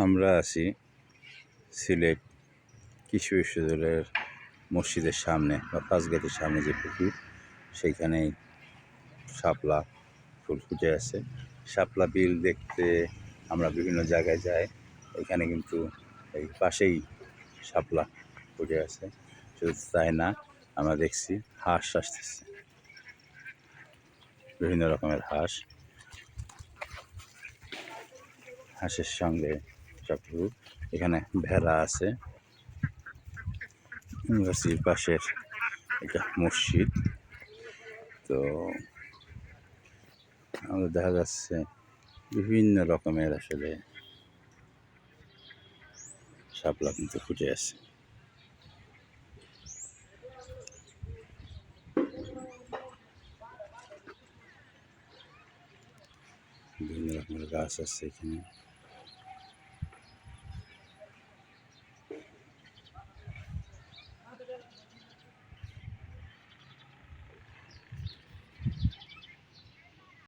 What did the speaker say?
আমরা আছি সিলেট কৃষি বিশ্ববিদ্যালয়ের মসজিদের সামনে বা ফার্স্ট সামনে যে পুকুর, সেইখানেই শাপলা ফুল ফুটে আছে। শাপলা বিল দেখতে আমরা বিভিন্ন জায়গায় যাই, এখানে কিন্তু এই পাশেই শাপলা ফুটে আছে। শুধু তাই না, আমরা দেখছি হাঁস আসতেছে। বিভিন্ন রকমের হাঁস। হাঁসের সঙ্গে কিছু এখানে ভেড়া আছে। ইউনিভার্সিটির পাশের একটা মসজিদ। তো আমাদের দেখা যাচ্ছে বিভিন্ন রকমের আসলে শাপলা কিন্তু ফুটে আছে। বিভিন্ন রকমের গাছ আছে এখানে।